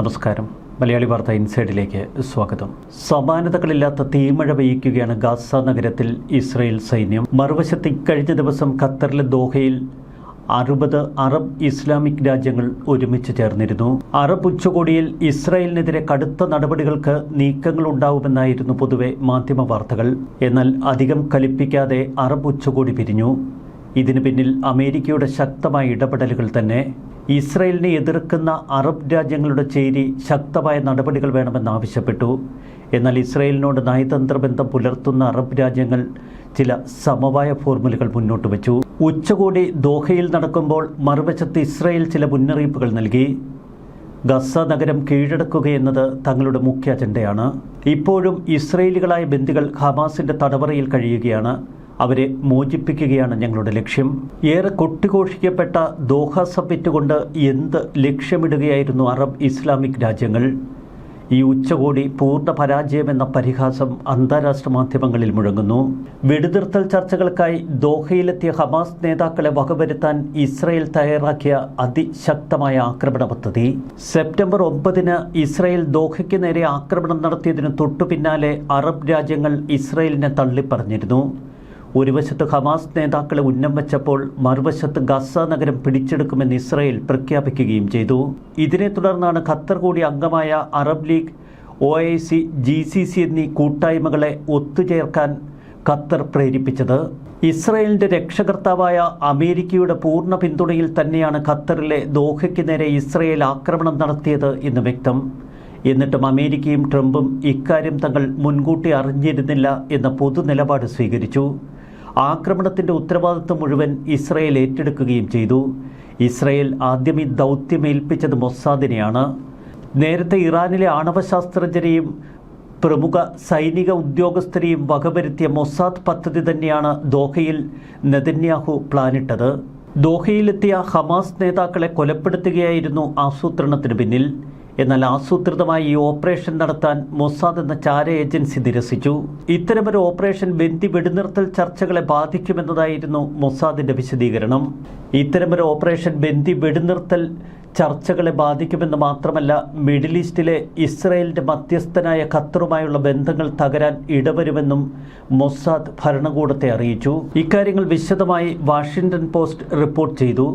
നമസ്കാരം. മലയാളി വാർത്ത ഇൻസൈഡിലേക്ക് സ്വാഗതം. സമാനതകളില്ലാത്ത തീമഴ പെയ്യ്ക്കുകയാണ് ഗാസ നഗരത്തിൽ ഇസ്രയേൽ സൈന്യം. മറുവശത്ത് ഇക്കഴിഞ്ഞ ദിവസം ഖത്തറിലെ ദോഹയിൽ അറുപത് അറബ് ഇസ്ലാമിക് രാജ്യങ്ങൾ ഒരുമിച്ച് ചേർന്നിരുന്നു. അറബ് ഉച്ചകോടിയിൽ ഇസ്രായേലിനെതിരെ കടുത്ത നടപടികൾക്ക് നീക്കങ്ങൾ ഉണ്ടാവുമെന്നായിരുന്നു പൊതുവെ മാധ്യമ വാർത്തകൾ. എന്നാൽ അധികം കലിപ്പിക്കാതെ അറബ് ഉച്ചകോടി പിരിഞ്ഞു. ഇതിനു പിന്നിൽ അമേരിക്കയുടെ ശക്തമായ ഇടപെടലുകൾ തന്നെ. ഇസ്രയേലിനെ എതിർക്കുന്ന അറബ് രാജ്യങ്ങളുടെ ചേരി ശക്തമായ നടപടികൾ വേണമെന്നാവശ്യപ്പെട്ടു എന്നാൽ ഇസ്രയേലിനോട് നയതന്ത്ര ബന്ധം പുലർത്തുന്ന അറബ് രാജ്യങ്ങൾ ചില സമവായ ഫോർമുലകൾ മുന്നോട്ട് വച്ചു. ഉച്ചകോടി ദോഹയിൽ നടക്കുമ്പോൾ മറുവശത്ത് ഇസ്രയേൽ ചില മുന്നറിയിപ്പുകൾ നൽകി. ഗസ നഗരം കീഴടക്കുകയെന്നത് തങ്ങളുടെ മുഖ്യ അജണ്ടയാണ്. ഇപ്പോഴും ഇസ്രയേലികളായ ബന്ദികൾ ഹമാസിന്റെ തടവറയിൽ കഴിയുകയാണ്. അവരെ മോചിപ്പിക്കുകയാണ് ഞങ്ങളുടെ ലക്ഷ്യം. ഏറെ കൊട്ടിഘോഷിക്കപ്പെട്ട ദോഹ സബ്മിറ്റ് കൊണ്ട് എന്ത് ലക്ഷ്യമിടുകയായിരുന്നു അറബ് ഇസ്ലാമിക് രാജ്യങ്ങൾ? ഈ ഉച്ചകോടി പൂർണ പരാജയമെന്ന പരിഹാസം അന്താരാഷ്ട്ര മാധ്യമങ്ങളിൽ മുഴങ്ങുന്നു. വെടിനിർത്തൽ ചർച്ചകൾക്കായി ദോഹയിലെത്തിയ ഹമാസ് നേതാക്കളെ വകവരുത്താൻ ഇസ്രയേൽ തയ്യാറാക്കിയ അതിശക്തമായ ആക്രമണ പദ്ധതി. സെപ്റ്റംബർ ഒമ്പതിന് ഇസ്രയേൽ ദോഹയ്ക്ക് നേരെ ആക്രമണം നടത്തിയതിനു തൊട്ടു പിന്നാലെ അറബ് രാജ്യങ്ങൾ ഇസ്രയേലിനെ തള്ളിപ്പറഞ്ഞിരുന്നു. ഒരു വശത്ത് ഹമാസ് നേതാക്കളെ ഉന്നം വെച്ചപ്പോൾ മറുവശത്ത് ഗസ നഗരം പിടിച്ചെടുക്കുമെന്ന് ഇസ്രായേൽ പ്രഖ്യാപിക്കുകയും ചെയ്തു. ഇതിനെ തുടർന്നാണ് ഖത്തർ കൂടി അംഗമായ Arab League O I C G C C എന്നീ കൂട്ടായ്മകളെ ഒത്തുചേർക്കാൻ ഖത്തർ പ്രേരിപ്പിച്ചത്. ഇസ്രായേലിന്റെ രക്ഷകർത്താവായ അമേരിക്കയുടെ പൂർണ പിന്തുണയിൽ തന്നെയാണ് ഖത്തറിലെ ദോഹയ്ക്ക് നേരെ ഇസ്രായേൽ ആക്രമണം നടത്തിയത് എന്ന് വ്യക്തം. എന്നിട്ടും അമേരിക്കയും ട്രംപും ഇക്കാര്യം തങ്ങൾ മുൻകൂട്ടി അറിഞ്ഞിരുന്നില്ല എന്ന പൊതു നിലപാട് സ്വീകരിച്ചു. ആക്രമണത്തിന്റെ ഉത്തരവാദിത്വം മുഴുവൻ ഇസ്രയേൽ ഏറ്റെടുക്കുകയും ചെയ്തു. ഇസ്രയേൽ ആദ്യം ഈ ദൗത്യം ഏൽപ്പിച്ചത് മൊസാദിനെയാണ്. നേരത്തെ ഇറാനിലെ ആണവശാസ്ത്രജ്ഞരെയും പ്രമുഖ സൈനിക ഉദ്യോഗസ്ഥരെയും വകവരുത്തിയ മൊസാദ് പദ്ധതി തന്നെയാണ് ദോഹയിൽ നെതന്യാഹു പ്ലാനിട്ടത് ദോഹയിലെത്തിയ ഹമാസ് നേതാക്കളെ കൊലപ്പെടുത്തുകയായിരുന്നു ആസൂത്രണത്തിന് പിന്നിൽ. എന്നാൽ ആസൂത്രിതമായി ഈ ഓപ്പറേഷൻ നടത്താൻ മൊസാദ് എന്ന ചാര ഏജൻസി നിരസിച്ചു. ഇത്തരമൊരു ഓപ്പറേഷൻ ബന്ദി വെടിനിർത്തൽ ചർച്ചകളെ ബാധിക്കുമെന്നതായിരുന്നു മൊസാദിന്റെ വിശദീകരണം. ഇത്തരമൊരു ഓപ്പറേഷൻ ബന്ദി വെടിനിർത്തൽ ചർച്ചകളെ ബാധിക്കുമെന്ന് മാത്രമല്ല മിഡിൽ ഈസ്റ്റിലെ ഇസ്രയേലിന്റെ മധ്യസ്ഥനായ ഖത്തറുമായുള്ള ബന്ധങ്ങൾ തകരാൻ ഇടവരുമെന്നും മൊസാദ് ഭരണകൂടത്തെ അറിയിച്ചു. ഇക്കാര്യങ്ങൾ വിശദമായി വാഷിംഗ്ടൺ പോസ്റ്റ് റിപ്പോർട്ട് ചെയ്തു.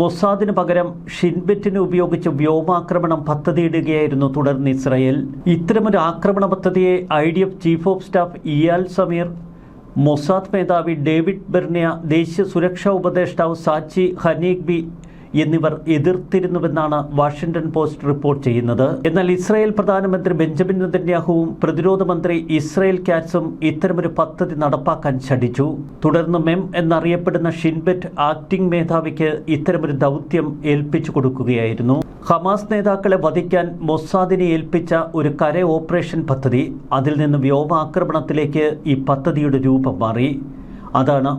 മൊസാദിന് പകരം ഷിൻബെറ്റിനെ ഉപയോഗിച്ച് വ്യോമാക്രമണം പദ്ധതിയിടുകയായിരുന്നു തുടർന്ന് ഇസ്രയേൽ. ഇത്തരമൊരു ആക്രമണ പദ്ധതിയെ I D F chief of staff Eyal Zamir Mossad മേധാവി ഡേവിഡ് ബെർണിയ ദേശീയ സുരക്ഷാ ഉപദേഷ്ടാവ് സാച്ചി ഹനീഗ്ബി എന്നിവർ എതിർത്തിരുന്നുവെന്നാണ് വാഷിംഗ്ടൺ പോസ്റ്റ് റിപ്പോർട്ട് ചെയ്യുന്നത്. എന്നാൽ ഇസ്രായേൽ പ്രധാനമന്ത്രി ബെഞ്ചമിൻ നെതന്യാഹുവും പ്രതിരോധ മന്ത്രി ഇസ്രായേൽ കാറ്റ്സും ഇത്തരമൊരു പദ്ധതി നടപ്പാക്കാൻ ശഠിച്ചു. തുടർന്ന് മെം എന്നറിയപ്പെടുന്ന ഷിൻബെറ്റ് ആക്ടിംഗ് മേധാവിക്ക് ഇത്തരമൊരു ദൗത്യം ഏൽപ്പിച്ചു കൊടുക്കുകയായിരുന്നു. ഹമാസ് നേതാക്കളെ വധിക്കാൻ മൊസാദിനെ ഏൽപ്പിച്ച ഒരു കര ഓപ്പറേഷൻ പദ്ധതി അതിൽ നിന്ന് വ്യോമാക്രമണത്തിലേക്ക് ഈ പദ്ധതിയുടെ രൂപം മാറി. അതാണ്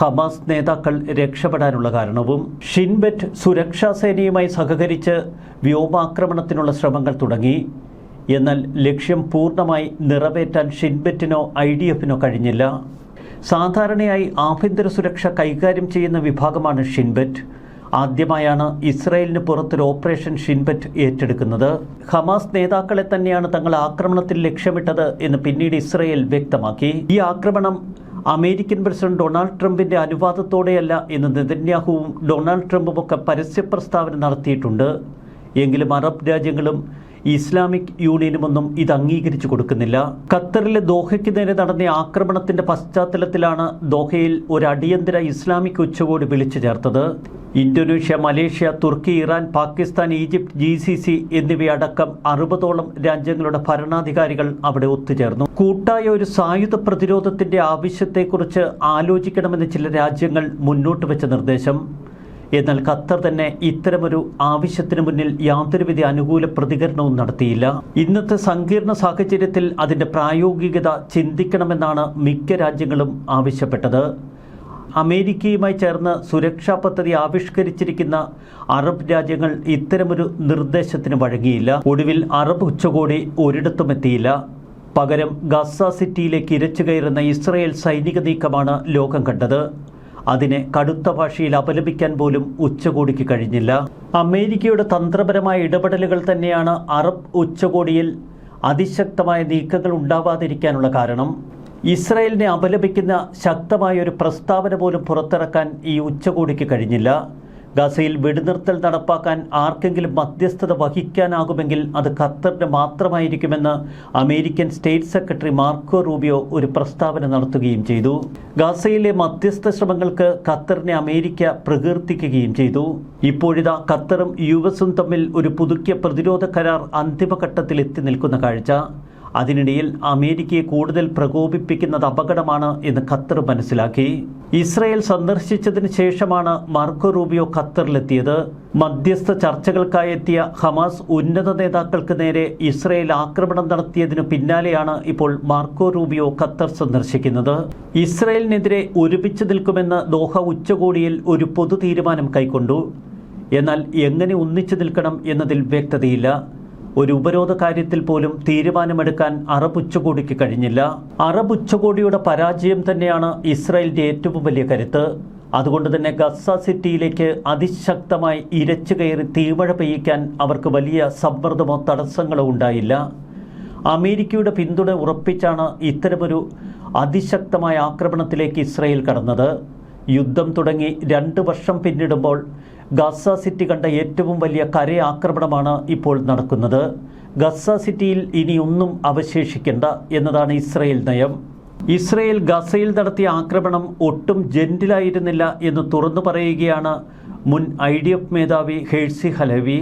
ഹമാസ് നേതാക്കൾ രക്ഷപ്പെടാനുള്ള കാരണവും ഷിൻബെറ്റ് സുരക്ഷാ സേനയുമായി സഹകരിച്ച് വ്യോമാക്രമണത്തിനുള്ള ശ്രമങ്ങൾ തുടങ്ങി. എന്നാൽ ലക്ഷ്യം പൂർണമായി നിറവേറ്റാൻ ഷിൻബെറ്റിനോ ഐ ഡി എഫിനോ കഴിഞ്ഞില്ല. സാധാരണയായി ആഭ്യന്തര സുരക്ഷ കൈകാര്യം ചെയ്യുന്ന വിഭാഗമാണ് ഷിൻബെറ്റ്. ആദ്യമായാണ് ഇസ്രായേലിന് പുറത്തൊരു ഓപ്പറേഷൻ ഷിൻബെറ്റ് ഏറ്റെടുക്കുന്നത്. ഹമാസ് നേതാക്കളെ തന്നെയാണ് തങ്ങൾ ആക്രമണത്തിൽ ലക്ഷ്യമിട്ടത് എന്ന് പിന്നീട് ഇസ്രായേൽ വ്യക്തമാക്കി. ഈ ആക്രമണം അമേരിക്കൻ പ്രസിഡന്റ് ഡൊണാൾഡ് ട്രംപിന്റെ അനുവാദത്തോടെയല്ല എന്ന് നെതന്യാഹുവും ഡൊണാൾഡ് ട്രംപും ഒക്കെ പരസ്യ പ്രസ്താവന നടത്തിയിട്ടുണ്ട്. എങ്കിലും അറബ് രാജ്യങ്ങളും ഇസ്ലാമിക് യൂണിയനുമൊന്നും ഇത് അംഗീകരിച്ചു കൊടുക്കുന്നില്ല. ഖത്തറിലെ ദോഹയ്ക്ക് നേരെ നടന്ന ആക്രമണത്തിന്റെ പശ്ചാത്തലത്തിലാണ് ദോഹയിൽ ഒരു അടിയന്തര ഇസ്ലാമിക് ഉച്ചകോടി വിളിച്ചു ചേർത്തത്. ഇന്തോനേഷ്യ മലേഷ്യ തുർക്കി Iran Pakistan Egypt G C C എന്നിവയടക്കം അറുപതോളം രാജ്യങ്ങളുടെ ഭരണാധികാരികൾ അവിടെ ഒത്തുചേർന്നു. കൂട്ടായ ഒരു സായുധ പ്രതിരോധത്തിന്റെ ആവശ്യത്തെക്കുറിച്ച് ആലോചിക്കണമെന്ന് ചില രാജ്യങ്ങൾ മുന്നോട്ട് വെച്ച നിർദ്ദേശം. എന്നാൽ ഖത്തർ തന്നെ ഇത്തരമൊരു ആവശ്യത്തിന് മുന്നിൽ യാതൊരുവിധ അനുകൂല പ്രതികരണവും നടത്തിയില്ല. ഇന്നത്തെ സങ്കീർണ സാഹചര്യത്തിൽ അതിന്റെ പ്രായോഗികത ചിന്തിക്കണമെന്നാണ് മിക്ക രാജ്യങ്ങളും ആവശ്യപ്പെട്ടത്. അമേരിക്കയുമായി ചേർന്ന് സുരക്ഷാ പദ്ധതി ആവിഷ്കരിച്ചിരിക്കുന്ന അറബ് രാജ്യങ്ങൾ ഇത്തരമൊരു നിർദ്ദേശത്തിന് വഴങ്ങിയില്ല. ഒടുവിൽ അറബ് ഉച്ചകോടി ഒരിടത്തും എത്തിയില്ല. പകരം ഗസ സിറ്റിയിലേക്ക് ഇരച്ചു കയറുന്ന ഇസ്രയേൽ സൈനിക നീക്കമാണ് ലോകം കണ്ടത്. അതിനെ കടുത്ത ഭാഷയിൽ അപലപിക്കാൻ പോലും ഉച്ചകോടിക്ക് കഴിഞ്ഞില്ല. അമേരിക്കയുടെ തന്ത്രപരമായ ഇടപെടലുകൾ തന്നെയാണ് അറബ് ഉച്ചകോടിയിൽ അതിശക്തമായ നീക്കങ്ങൾ ഉണ്ടാവാതിരിക്കാനുള്ള കാരണം. ഇസ്രയേലിനെ അപലപിക്കുന്ന ശക്തമായ ഒരു പ്രസ്താവന പോലും പുറത്തിറക്കാൻ ഈ ഉച്ചകോടിക്ക് കഴിഞ്ഞില്ല. ഗസയിൽ വെടിനിർത്തൽ നടപ്പാക്കാൻ ആർക്കെങ്കിലും മധ്യസ്ഥത വഹിക്കാനാകുമെങ്കിൽ അത് ഖത്തറിന് മാത്രമായിരിക്കുമെന്ന് American state secretary Marco Rubio ഒരു പ്രസ്താവന നടത്തുകയും ചെയ്തു. ഗസയിലെ മധ്യസ്ഥ ശ്രമങ്ങൾക്ക് ഖത്തറിനെ അമേരിക്ക പ്രകീർത്തിക്കുകയും ചെയ്തു. ഇപ്പോഴിതാ ഖത്തറും യു എസും തമ്മിൽ ഒരു പുതുക്കിയ പ്രതിരോധ കരാർ അന്തിമഘട്ടത്തിൽ എത്തി നിൽക്കുന്ന കാഴ്ച. അതിനിടയിൽ അമേരിക്കയെ കൂടുതൽ പ്രകോപിപ്പിക്കുന്നത് അപകടമാണ് എന്ന് ഖത്തർ മനസ്സിലാക്കി. ഇസ്രയേൽ സന്ദർശിച്ചതിന് ശേഷമാണ് മാർക്കോ റൂബിയോ ഖത്തറിലെത്തിയത്. മധ്യസ്ഥ ചർച്ചകൾക്കായി എത്തിയ ഹമാസ് ഉന്നത നേതാക്കൾക്ക് നേരെ ഇസ്രയേൽ ആക്രമണം നടത്തിയതിനു പിന്നാലെയാണ് ഇപ്പോൾ മാർക്കോ റൂബിയോ ഖത്തർ സന്ദർശിക്കുന്നത്. ഇസ്രയേലിനെതിരെ ഒരുമിച്ച് നിൽക്കുമെന്ന് ദോഹ ഉച്ചകോടിയിൽ ഒരു പൊതു തീരുമാനം കൈക്കൊണ്ടു. എന്നാൽ എങ്ങനെ ഒന്നിച്ചു നിൽക്കണം എന്നതിൽ വ്യക്തതയില്ല. ഒരു ഉപരോധ കാര്യത്തിൽ പോലും തീരുമാനമെടുക്കാൻ അറബ് ഉച്ചകോടിക്ക് കഴിഞ്ഞില്ല. അറബ് ഉച്ചകോടിയുടെ പരാജയം തന്നെയാണ് ഇസ്രായേലിന്റെ ഏറ്റവും വലിയ കരുത്ത്. അതുകൊണ്ട് തന്നെ ഗസ സിറ്റിയിലേക്ക് അതിശക്തമായി ഇരച്ചു കയറി തീമഴ പെയ്യിക്കാൻ അവർക്ക് വലിയ സമ്മർദ്ദമോ തടസ്സങ്ങളോ ഉണ്ടായില്ല. അമേരിക്കയുടെ പിന്തുണ ഉറപ്പിച്ചാണ് ഇത്തരമൊരു അതിശക്തമായ ആക്രമണത്തിലേക്ക് ഇസ്രായേൽ കടന്നത്. യുദ്ധം തുടങ്ങി രണ്ട് വർഷം പിന്നിടുമ്പോൾ ഗസ സിറ്റി കണ്ട ഏറ്റവും വലിയ കരയാക്രമണമാണ് ഇപ്പോൾ നടക്കുന്നത്. ഗസ സിറ്റിയിൽ ഇനിയൊന്നും അവശേഷിക്കേണ്ട എന്നതാണ് ഇസ്രയേൽ നയം. ഇസ്രയേൽ ഗസയിൽ നടത്തിയ ആക്രമണം ഒട്ടും ജെന്റിലായിരുന്നില്ല എന്ന് തുറന്നു പറയുകയാണ് മുൻ ഐ ഡി എഫ് മേധാവി ഹേഴ്സി ഹലവി.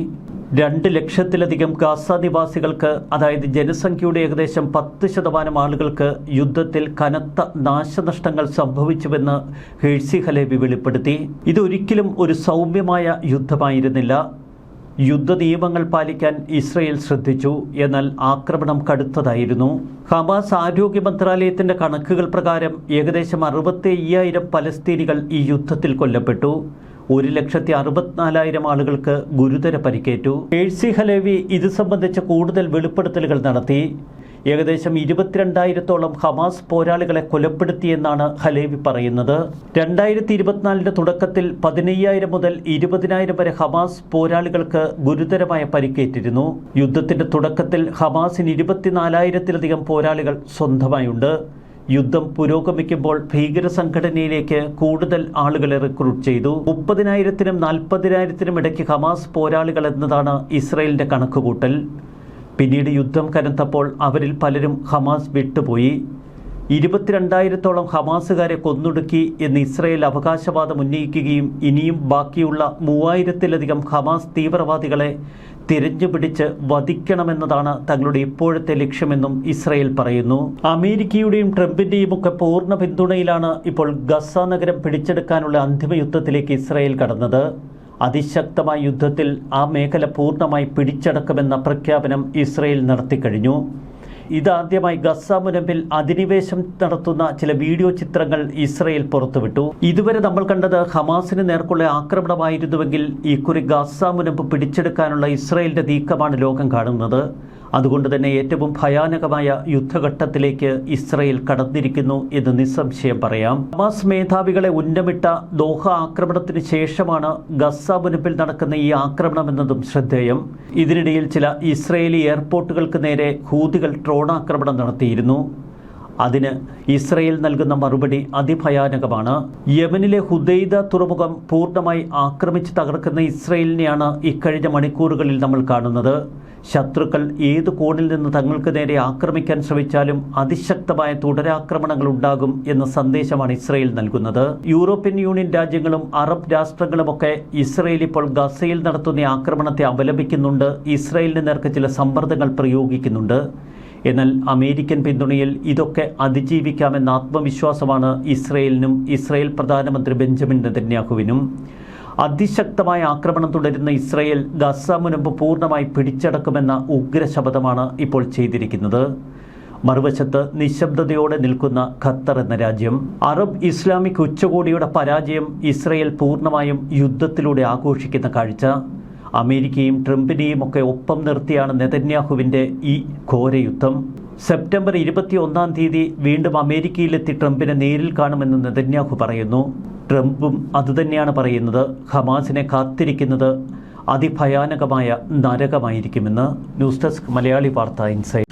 രണ്ട് ലക്ഷത്തിലധികം ഗാസ നിവാസികൾക്ക് അതായത് ജനസംഖ്യയുടെ ഏകദേശം പത്ത് ശതമാനം ആളുകൾക്ക് യുദ്ധത്തിൽ കനത്ത നാശനഷ്ടങ്ങൾ സംഭവിച്ചുവെന്ന് ഹേഴ്സി ഹലേബി വെളിപ്പെടുത്തി. ഇതൊരിക്കലും ഒരു സൗമ്യമായ യുദ്ധമായിരുന്നില്ല. യുദ്ധ നിയമങ്ങൾ പാലിക്കാൻ ഇസ്രയേൽ ശ്രദ്ധിച്ചു എന്നാൽ ആക്രമണം കടുത്തതായിരുന്നു. ഹമാസ് ആരോഗ്യ മന്ത്രാലയത്തിന്റെ കണക്കുകൾ പ്രകാരം ഏകദേശം അറുപത്തി അയ്യായിരം പലസ്തീനികൾ ഈ യുദ്ധത്തിൽ കൊല്ലപ്പെട്ടു. ഒരു ലക്ഷത്തി അറുപത്തിനാലായിരം ആളുകൾക്ക് ഗുരുതര പരിക്കേറ്റു. എഴ്സി ഹലേവി ഇത് സംബന്ധിച്ച് കൂടുതൽ വെളിപ്പെടുത്തലുകൾ നടത്തി. ഏകദേശം ഇരുപത്തിരണ്ടായിരത്തോളം ഹമാസ് പോരാളികളെ കൊലപ്പെടുത്തിയെന്നാണ് ഹലേവി പറയുന്നത്. രണ്ടായിരത്തി ഇരുപത്തിനാലിന്റെ തുടക്കത്തിൽ പതിനയ്യായിരം മുതൽ ഇരുപതിനായിരം വരെ ഹമാസ് പോരാളികൾക്ക് ഗുരുതരമായ പരിക്കേറ്റിരുന്നു. യുദ്ധത്തിന്റെ തുടക്കത്തിൽ ഹമാസിന് ഇരുപത്തിനാലായിരത്തിലധികം പോരാളികൾ സ്വന്തമായുണ്ട്. യുദ്ധം പുരോഗമിക്കുമ്പോൾ ഭീകര സംഘടനയിലേക്ക് കൂടുതൽ ആളുകളെ റിക്രൂട്ട് ചെയ്തു. മുപ്പതിനായിരത്തിനും നാൽപ്പതിനായിരത്തിനും ഇടയ്ക്ക് ഹമാസ് പോരാളികൾ എന്നതാണ് ഇസ്രയേലിന്റെ കണക്കുകൂട്ടൽ. പിന്നീട് യുദ്ധം കനത്തപ്പോൾ അവരിൽ പലരും ഹമാസ് വിട്ടുപോയി. ഇരുപത്തിരണ്ടായിരത്തോളം ഹമാസുകാരെ കൊന്നൊടുക്കി എന്ന് ഇസ്രയേൽ അവകാശവാദം ഉന്നയിക്കുകയും ഇനിയും ബാക്കിയുള്ള മൂവായിരത്തിലധികം ഹമാസ് തീവ്രവാദികളെ തിരഞ്ഞുപിടിച്ച് വധിക്കണമെന്നതാണ് തങ്ങളുടെ ഇപ്പോഴത്തെ ലക്ഷ്യമെന്നും ഇസ്രയേൽ പറയുന്നു. അമേരിക്കയുടെയും ട്രംപിന്റെയും ഒക്കെ പൂർണ പിന്തുണയിലാണ് ഇപ്പോൾ ഗസ നഗരം പിടിച്ചെടുക്കാനുള്ള അന്തിമ യുദ്ധത്തിലേക്ക് ഇസ്രയേൽ കടന്നത്. അതിശക്തമായ യുദ്ധത്തിൽ ആ മേഖല പൂർണമായി പിടിച്ചടക്കുമെന്ന പ്രഖ്യാപനം ഇസ്രയേൽ നടത്തിക്കഴിഞ്ഞു. ഇതാദ്യമായി ഗസ മുനമ്പിൽ അധിനിവേശം നടത്തുന്ന ചില വീഡിയോ ചിത്രങ്ങൾ ഇസ്രയേൽ പുറത്തുവിട്ടു. ഇതുവരെ നമ്മൾ കണ്ടത് ഹമാസിന് നേർക്കുള്ള ആക്രമണമായിരുന്നുവെങ്കിൽ ഇക്കുറി ഗസ മുനമ്പ് പിടിച്ചെടുക്കാനുള്ള ഇസ്രയേലിന്റെ നീക്കമാണ് ലോകം കാണുന്നത്. അതുകൊണ്ട് തന്നെ ഏറ്റവും ഭയാനകമായ യുദ്ധഘട്ടത്തിലേക്ക് ഇസ്രയേൽ കടന്നിരിക്കുന്നു എന്ന് നിസ്സംശയം പറയാം. ഹമാസ് മേധാവികളെ ഉന്നമിട്ട ദോഹ ആക്രമണത്തിന് ശേഷമാണ് ഗസ മുനപ്പിൽ നടക്കുന്ന ഈ ആക്രമണം എന്നതും ശ്രദ്ധേയം. ഇതിനിടയിൽ ചില ഇസ്രയേലി എയർപോർട്ടുകൾക്ക് നേരെ ഹൂതികൾ ഡ്രോൺ ആക്രമണം നടത്തിയിരുന്നു. അതിന് ഇസ്രയേൽ നൽകുന്ന മറുപടി അതിഭയാനകമാണ്. യമനിലെ ഹുദൈദ തുറമുഖം പൂർണമായി ആക്രമിച്ച് തകർക്കുന്ന ഇസ്രയേലിനെയാണ് ഇക്കഴിഞ്ഞ മണിക്കൂറുകളിൽ നമ്മൾ കാണുന്നത്. ശത്രുക്കൾ ഏത് കോണിൽ നിന്ന് തങ്ങൾക്ക് നേരെ ആക്രമിക്കാൻ ശ്രമിച്ചാലും അതിശക്തമായ തുടരാക്രമണങ്ങൾ ഉണ്ടാകും എന്ന സന്ദേശമാണ് ഇസ്രയേൽ നൽകുന്നത്. യൂറോപ്യൻ യൂണിയൻ രാജ്യങ്ങളും അറബ് രാഷ്ട്രങ്ങളുമൊക്കെ ഇസ്രയേൽ ഇപ്പോൾ ഗസയിൽ നടത്തുന്ന ആക്രമണത്തെ അപലപിക്കുന്നുണ്ട്. ഇസ്രയേലിന് നേർക്ക് ചില സമ്മർദ്ദങ്ങൾ പ്രയോഗിക്കുന്നുണ്ട്. എന്നാൽ അമേരിക്കൻ പിന്തുണയിൽ ഇതൊക്കെ അതിജീവിക്കാമെന്ന ആത്മവിശ്വാസമാണ് ഇസ്രയേലിനും ഇസ്രയേൽ പ്രധാനമന്ത്രി ബെഞ്ചമിൻ നെതന്യാഹുവിനും. അതിശക്തമായ ആക്രമണം തുടരുന്ന ഇസ്രയേൽ ഗസ മുനമ്പ് പൂർണമായി പിടിച്ചടക്കുമെന്ന ഉഗ്രശപഥമാണ് ഇപ്പോൾ ചെയ്തിരിക്കുന്നത്. മറുവശത്ത് നിശബ്ദതയോടെ നിൽക്കുന്ന ഖത്തർ എന്ന രാജ്യം അറബ് ഇസ്ലാമിക് ഉച്ചകോടിയുടെ പരാജയം ഇസ്രയേൽ പൂർണമായും യുദ്ധത്തിലൂടെ ആഘോഷിക്കുന്ന കാഴ്ച. അമേരിക്കയും ട്രംപിനെയും ഒക്കെ ഒപ്പം നിർത്തിയാണ് നെതന്യാഹുവിന്റെ ഈ ഘോരയുദ്ധം. സെപ്റ്റംബർ ഇരുപത്തി ഒന്നാം തീയതി വീണ്ടും അമേരിക്കയിലെത്തി ട്രംപിനെ നേരിൽ കാണുമെന്ന് നെതന്യാഹു പറയുന്നു. ട്രംപും അതുതന്നെയാണ് പറയുന്നത്. ഹമാസിനെ കാത്തിരിക്കുന്നത് അതിഭയാനകമായ നരകമായിരിക്കുമെന്ന് news desk Malayali Vartha insight